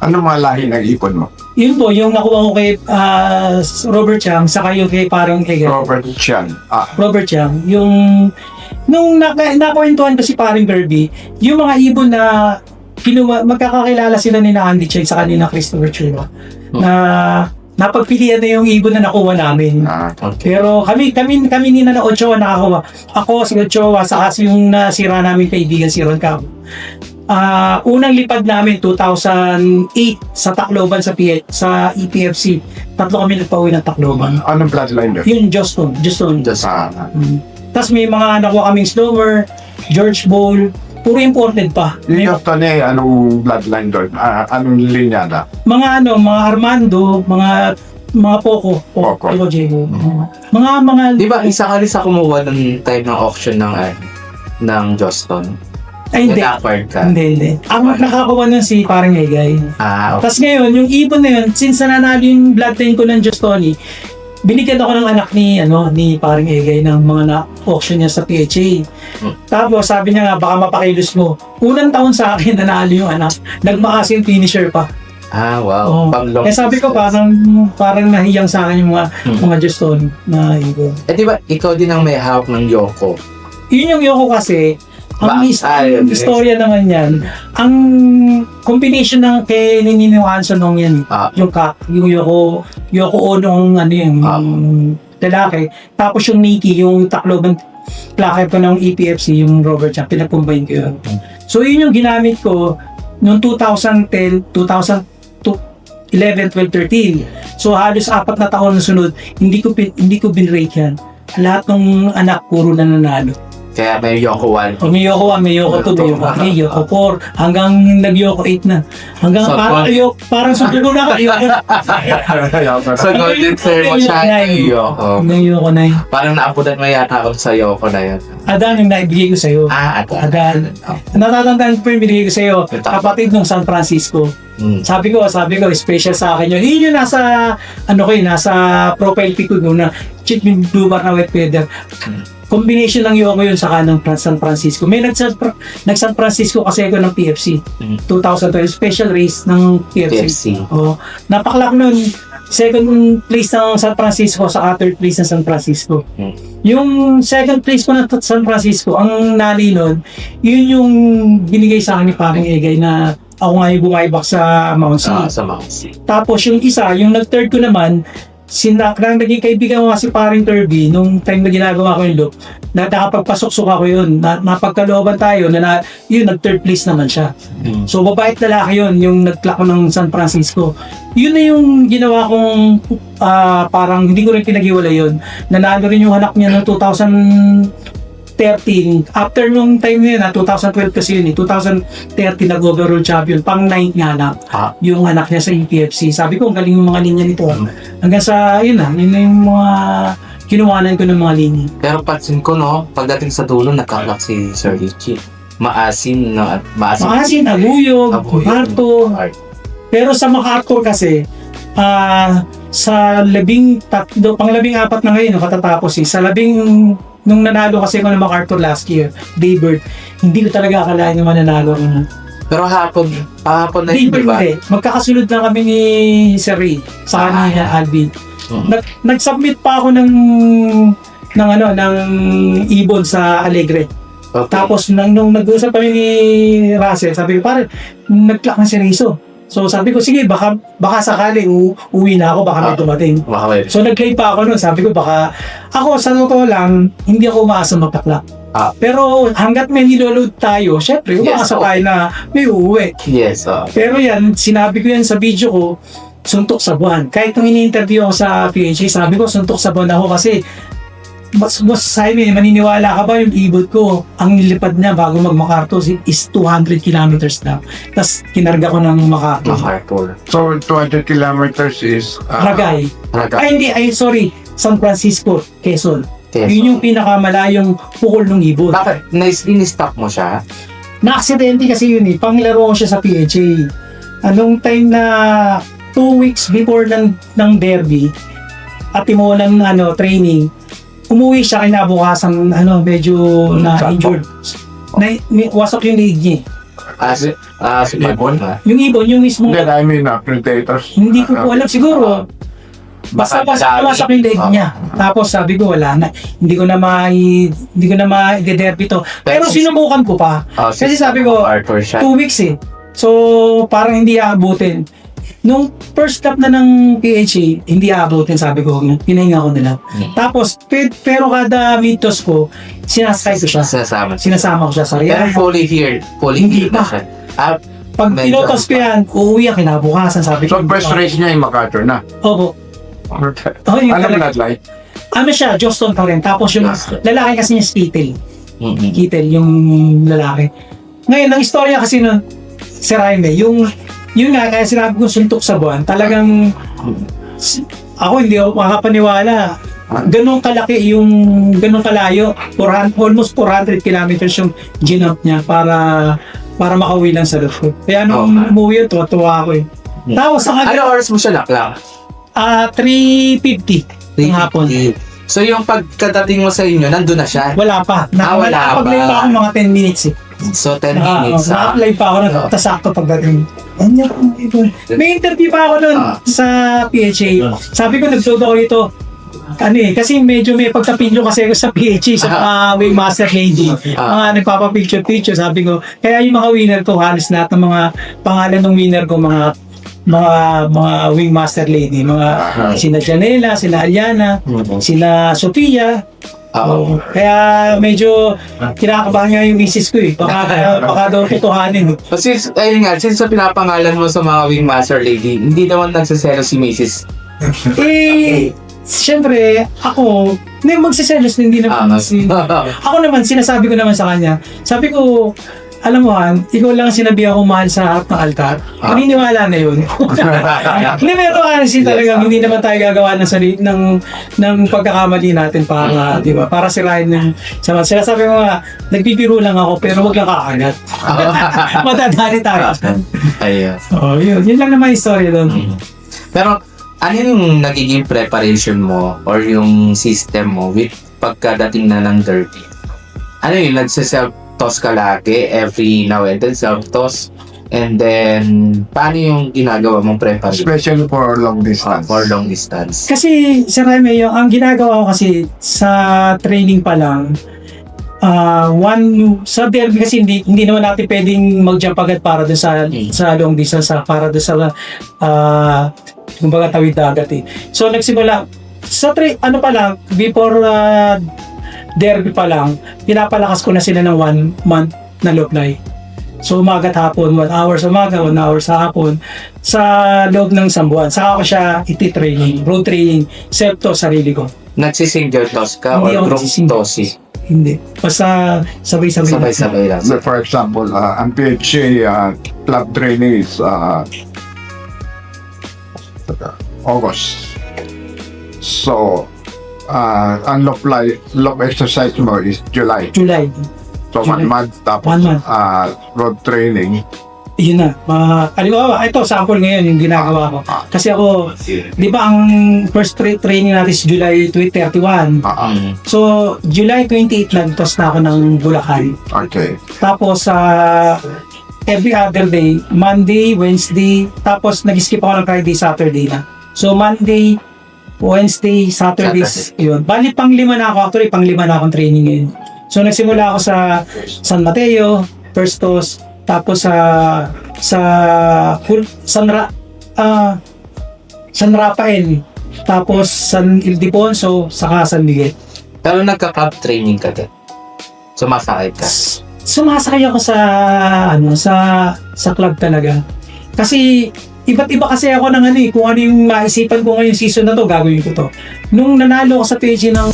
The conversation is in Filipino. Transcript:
Ano mga lahi ng ipon mo? Yun po, yung nakuha ko kay ah, Robert Chang, saka yung kay parang kay Robert Chan. Ah, Robert Chang, yung nung naka, nakwentuhan ko si paring Kirby, yung mga ibon na kinuha, magkakakilala sila ni na Andy Cheng sa kanina Christopher Chua na napagpilian na yung ibon na nakuha namin. ah, Pero kami kami kami ni na Ochoa nakakuha. Ako si Ochoa sa kasi yung nasira namin kaibigan si Ron Cabo. Ah, unang lipad namin 2008 sa Tacloban sa PH, sa EPFC. Tatlo kami nagpauwi ng Tacloban. anong bloodline doon? Yun Justin, Justin. Just, Ah, Mm. Tapos may mga nakuha kaming Snowmer, George Bowl, puro imported pa. May yung Tony, anong bloodline doon? Ah, anong linya na? mga ano, mga Armando, mga mga Poco, Poco, Poco. Diego. Mga mga di ba, isa ka rin sa kumuha ng time ng auction ng, ano, ng Joston? Ay hindi. acquired ka? Hindi, hindi. Ang nakakuha nun si parang Egay. Ah, okay. Tapos ngayon, yung ibon na yun, since nanalo yung bloodline ko ng Justoni, binigyan ako ng anak ni ano ni parang Egay ng mga na-auction niya sa PHA. Hmm. Tapos sabi niya nga, baka mapakilos mo. Unang taon sa akin, nanalo yung anak. Nagmakas yung finisher pa. Ah, wow. Oo. Pang long Eh sabi ko, parang, parang nahiyang sa akin yung mga, Hmm. mga Justoni na ibon. Eh, di ba, ikaw din ang may hawak ng Yoko? Yun yung Yoko kasi, ang Ba- is- ah, ang yes. istorya naman yan, ang combination ng kay Nini Hanson nung yan, eh. Ah. yung ka, yung Yoko, Yoko Ono, ano yun, Ah. yung lalaki. Tapos yung Nikki, yung Tacloban plaker ko ng EPFC, yung Robert Chan, pinag-combine ko yun. So yun yung ginamit ko noong 2010, 2011, 12, 13. So halos apat na taon na sunod, hindi ko pin- hindi ko binrate yan. Lahat ng anak puro na nanalo. Kaya may Yoko 1. O may Yoko 1, may Yoko 2, may Yoko 3, Yoko 4, hanggang nag-Yoko 8 na. Hanggang So, parang, Yoko, parang subulo na kayo. So, golden pair mo siya yung Yoko. Hanggang Yoko 9. Parang naabutan mo yata ako sa Yoko na yun. Adan yung naibigay ko sa'yo. Ah, ato. Adan. Natatandaan ko yung binigay ko sa'yo. Kapatid ng San Francisco. Mm. Sabi ko, sabi ko, special sa akin yun. Yun yung nasa, ano ko yun, nasa profile pic ko doon na check yung blue bar na wet feather. Combination lang yung ako yun sa kanang San Francisco. May nag nag-San Francisco kasi ako ng PFC. Mm. 2012 special race ng PFC. PFC. Oh, napakalak nun. Second place ng San Francisco sa third place ng San Francisco. Hmm. Yung second place ko ng San Francisco, ang nali nun, yun yung binigay sa akin ni Paring Egay na ako nga yung bumaybak sa Mount Ah, Sea. sa Mouse. Tapos yung isa, yung nag-third ko naman, sinak nang naging kaibigan ko kasi paring Kirby nung time na ginagawa ko yung loop na nakapagpasok-sok ako yun na napagkalooban tayo na, na yun nag third place naman siya Mm. So babait lalaki yun, yung nag-clock ko ng San Francisco. Yun na yung ginawa kong ah, parang hindi ko rin pinagiwala yun. Nanalo rin yung anak niya noong 2013. After nung time na yun, ah, 2012 kasi yun eh, 2013 nag-overall champion, pang 9 nga anak, Ah. yung anak niya sa EPFC. Sabi ko, ang galing yung mga linya nito. Hanggang sa, yun na, yun na yung mga kinuhanan ko ng mga linya. Pero pansin ko, no, pagdating sa dulo, nagkalak si Sir Richie. Maasim na, maasim. Maasin, Aguyog, Aguyog. Marto, Art. Pero sa MacArthur kasi, ah sa labing tatlo, pang labing apat na ngayon, no, katatapos eh. Sa labing, nung nanalo kasi ako ng MacArthur last year, Daybird, hindi ko talaga akalain yung mananalo na. Pero hapon, hapon na yun, Daybird di ba? hindi. Magkakasunod lang kami ni Sir Ray, sa Ah. kanina Alvin. Mm. Nag, nag-submit pa ako ng ng ano ng ibon sa Alegre. Okay. Tapos nang nung nag-usap kami ni Russell, sabi ko, pare, nag-clock na si Rizzo. So sabi ko, sige, baka, baka sakaling u- uwi na ako, baka may Ah. dumating. Baka may- So nag-claim pa ako nun, sabi ko, baka, ako sa totoo lang, hindi ako umaasa magpa-clock. Ah. Pero hanggat may niloload tayo, syempre, Yes, umaasa okay. tayo na may uuwi. Yes, oh. Pero yan, sinabi ko yan sa video ko, suntok sa buwan. Kahit nung ini-interview ako sa PHA, sabi ko, suntok sa buwan ako kasi mas, mas sabi mo, maniniwala ka ba yung ibot ko, ang nilipad niya bago mag-MacArthur is 200 kilometers na. Tapos kinarga ko ng MacArthur. MacArthur. So, 200 kilometers is... ah, Ragay. Talaga. Ay hindi, ay sorry, San Francisco, Quezon. Yes. Yun yung pinakamalayong pukol ng ibon. Bakit? Nice, in-stock mo siya? Na-aksidente kasi yun eh. Panglaro ko siya sa PHA. Anong time na two weeks before ng, ng derby at timolan ng ano, training, umuwi siya kinabukasan ano, medyo na Sakto. injured. Na, wasok yung leg niya. As, as Ibon? Yung ibon, yung mismo, Hindi, I mean, uh, predators. hindi ko po alam siguro. Basta basta pumasok yung leg Ah. niya. Tapos sabi ko wala na. Hindi ko na mai hindi ko na ma-derby to. Pero sinubukan ko pa. Ah, Kasi si- sabi ko. Two weeks eh. So, parang hindi aabutin. Nung first lap na ng PHA, hindi aabutin sabi ko. Pinahinga ko nila. Hmm. Tapos, pe- pero kada mitos ko, sinasakay ko siya. Siya. Sinasama ko siya sa Pero riyan. fully here. Fully Hindi here na pa. siya. Ah, Pag pilotos ko yan, uuwi ako kinabukasan. Sabi ko, So, first race niya yung MacArthur na. Opo. Okay. Oh, talaga- bloodline? Ano siya, Joston pa rin. Tapos yung lalaki kasi niya Skitel. mm-mm. Kitel, yung lalaki. Ngayon, ang istorya kasi nun, si Raime, yung, yun nga, kaya sinabi ko suntok sa buwan, talagang, ako hindi ako makapaniwala. Ganong kalaki yung, ganong kalayo, 400, almost 400 kilometers yung ginump niya para para makauwi lang sa loob. Kaya nung Okay. umuwi yun, tuwa-tuwa ako eh. Tapos ang Ano oras mo siya naklang? ah 3.50 ng hapon. So yung pagkadating mo sa inyo, nandun na siya. Wala pa. Ah, wala pa. pa ako mga 10 minutes eh. So 10 Ah, minutes. oh, ah. Na-apply pa ako nun. Oo. Tapos sakto pagdating. Ano ito? May interview pa ako nun Ah. sa PHA. Sabi ko, nagsudo ako dito. Ano eh, kasi medyo may pagkapinyo kasi ako sa PHA, sa mga Wingmaster Lady. Ah. Mga nagpapapicture-picture, sabi ko. Kaya yung mga winner ko, halos lahat ng mga pangalan ng winner ko, mga mga mga Wingmaster Lady, mga Ah. sina Janela, sina Aliana, Mhm. sila Sofia, Oo. Oo. Kaya medyo kinakabahan nga yung misis ko eh. Baka, baka daw tutuhanin. Since, ayun nga, since sa pinapangalan mo sa mga Wingmaster Lady, hindi naman nagsasero si Mrs. Eh, siyempre, ako, hindi magsiselos na hindi Ah, naman si... Ako naman, sinasabi ko naman sa kanya, sabi ko, alam mo Han, ikaw lang ang sinabi ako mahal sa harap ng altar. Ah. Maniniwala na yun. Hindi, pero kasi talagang hindi naman tayo gagawa ng sarili ng ng pagkakamali natin para, di ba? Para sirain ng sama. Sila sabi mo nga, nagpipiro lang ako pero wag lang kakagat. Matadali tayo. Ayun. Oh, yun. Yun lang naman yung story doon. Pero, ano yung nagiging preparation mo or yung system mo with pagkadating na ng derby? Ano yung nagsa-self-toss ka lagi every now and then self-toss? And then, paano yung ginagawa mong preparation Especially for long uh, distance. for long distance? Kasi, Sir Jaime, yung, ang ginagawa ko kasi sa training pa lang, ah one, sa derby kasi hindi, hindi naman natin pwedeng mag-jump agad para doon sa, Mm. sa long distance, sa, para doon sa, ah kumbaga tawid dagat eh. So, nagsimula, sa tra- ano pa lang, before ah, derby pa lang, pinapalakas ko na sila ng one month na low fly. So umaga at hapon, 1 hour sa umaga, 1 hour sa hapon, sa loob ng isang buwan. Saka ko siya iti-training, road training, self to sarili ko. Nagsisingle toss ka Hindi or ako group nagsisingle. tossi? Hindi. Basta sabay-sabay. lang. Sabay-sabay lang. So, for example, uh, ang PHA uh, club training is uh, August. So, uh, ang lock, fly, lock exercise mo is July. July. So, one July. month. Tapos, One month. Uh, road training. Yun na. Ma halimbawa, ito, sample ngayon yung ginagawa ko. Kasi ako, di ba ang first tra- training natin is July 31. Uh, Mm. So, July 28 nagtos na ako ng Bulacan. okay. Tapos sa every other day, Monday, Wednesday, tapos nag-skip ako ng Friday, Saturday na. So Monday, Wednesday, Saturday, yun. Bali pang lima na ako, actually pang lima na akong training ngayon. So nagsimula ako sa San Mateo, Perstos, tapos sa sa San Ra, ah, San Rafael, tapos San Ildefonso, saka San Miguel. Pero nagka-club training ka din. Sumasakay ka. sumasakay ako sa ano sa sa club talaga. Kasi iba't iba kasi ako ng ano eh, kung ano yung maisipan ko ngayong season na to, gagawin ko to. Nung nanalo ako sa PG ng